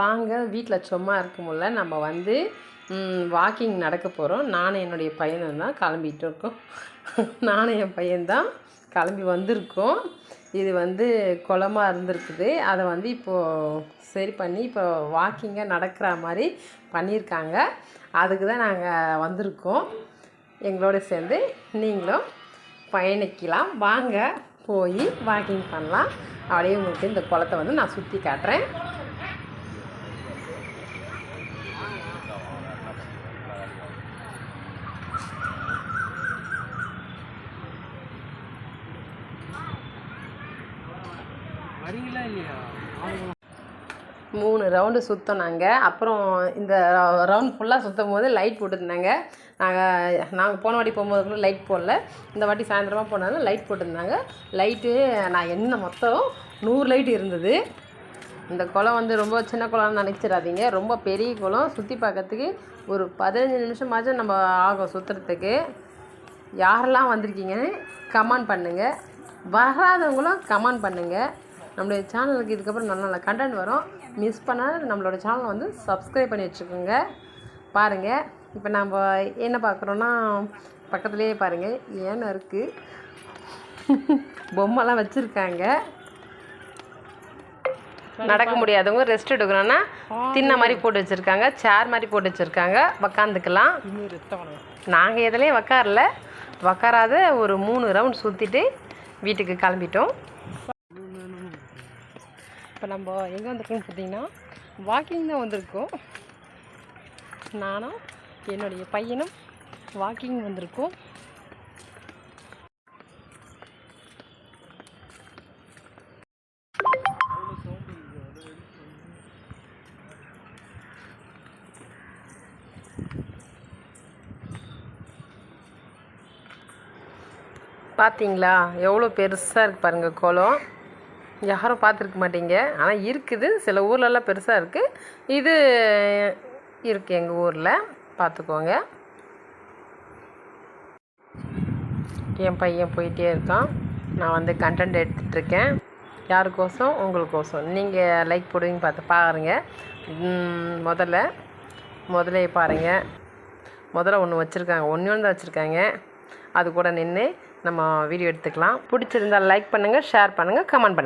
வாங்க வீட்டில் சும்மா இருக்கும்ல நம்ம வந்து வாக்கிங் நடக்க போகிறோம் நானும் என்னுடைய பையனும் தான் கிளம்பிட்டு இருக்கோம். நானும் என் பையன்தான் கிளம்பி வந்திருக்கோம். இது வந்து குளமாக இருந்திருக்குது. அதை வந்து இப்போது சரி பண்ணி இப்போ வாக்கிங்காக நடக்கிற மாதிரி பண்ணியிருக்காங்க அதுக்கு தான் நாங்கள் வந்திருக்கோம். எங்களோட சேர்ந்து நீங்களும் பயணிக்கலாம். வாங்க போய் வாக்கிங் பண்ணலாம். அப்படியே உங்களுக்கு இந்த குளத்தை வந்து நான் சுற்றி காட்டுறேன். மூணு ரவுண்டு சுற்றினாங்க அப்புறம் இந்த ரவுண்ட் ஃபுல்லாக சுற்றும் போது லைட் போட்டுருந்தாங்க. நாங்கள் நாங்கள் போன வாட்டி போகும்போது கூட லைட் போடல. இந்த வாட்டி சாயந்தரமாக போனாலும் லைட் போட்டிருந்தாங்க. லைட்டு நான் என்ன மொத்தம் நூறு லைட் இருந்தது. இந்த குளம் வந்து ரொம்ப சின்ன குளம்னு நினச்சிடாதீங்க. ரொம்ப பெரிய குளம். சுற்றி பார்க்கறதுக்கு ஒரு பதினஞ்சு நிமிஷமாச்சும் நம்ம ஆகும் சுற்றுறதுக்கு யாரெல்லாம் வந்திருக்கீங்கன்னு கமெண்ட் பண்ணுங்கள் வராதவங்களும் கமெண்ட் பண்ணுங்கள் நம்மளுடைய சேனலுக்கு இதுக்கப்புறம் நல்ல நல்ல கண்டென்ட் வரும். மிஸ் பண்ணால் நம்மளோட சேனலை வந்து சப்ஸ்கிரைப் பண்ணி வச்சுக்கோங்க. பாருங்கள் இப்போ நம்ம என்ன பார்க்குறோன்னா பக்கத்துலேயே பாருங்கள் ஏன்னு இருக்குது பொம்மைலாம் வச்சுருக்காங்க. நடக்க முடியாதவங்க ரெஸ்ட் எடுக்கணும்னா தின்ன மாதிரி போட்டு வச்சுருக்காங்க சேர் மாதிரி போட்டு வச்சுருக்காங்க உக்காந்துக்கலாம். நாங்கள் எதுலேயும் உக்காரல. உக்காராத ஒரு மூணு ரவுண்ட் சுற்றிட்டு வீட்டுக்கு கிளம்பிட்டோம். இப்போ நம்ம எங்கே வந்திருக்கோம்னு பார்த்தீங்கன்னா வாக்கிங் தான் வந்திருக்கோம். நானும் என்னுடைய பையனும் வாக்கிங் வந்திருக்கோம். பார்த்தீங்களா எவ்வளோ பெருசாக இருக்குது பாருங்கள் குளம் யாரும் பார்த்துருக்க மாட்டீங்க. ஆனால் இருக்குது. சில ஊர்லலாம் பெருசாக இருக்குது இது இருக்குது எங்கள் ஊரில். பார்த்துக்கோங்க என் பையன் போயிட்டே இருக்கான். நான் வந்து கண்டென்ட் எடுத்துகிட்ருக்கேன் யாருக்கோசம்? உங்களுக்கோசம். நீங்கள் லைக் போடுவீங்க பார்த்து பாருங்கள் முதல்ல முதலே பாருங்கள் முதல்ல ஒன்று வச்சுருக்காங்க. ஒன்று ஒன்று தான் வச்சுருக்காங்க. அது கூட நின்று நம்ம வீடியோ எடுத்துக்கலாம். பிடிச்சிருந்தா லைக் பண்ணுங்கள் ஷேர் பண்ணுங்கள் கமெண்ட் பண்ணுங்கள்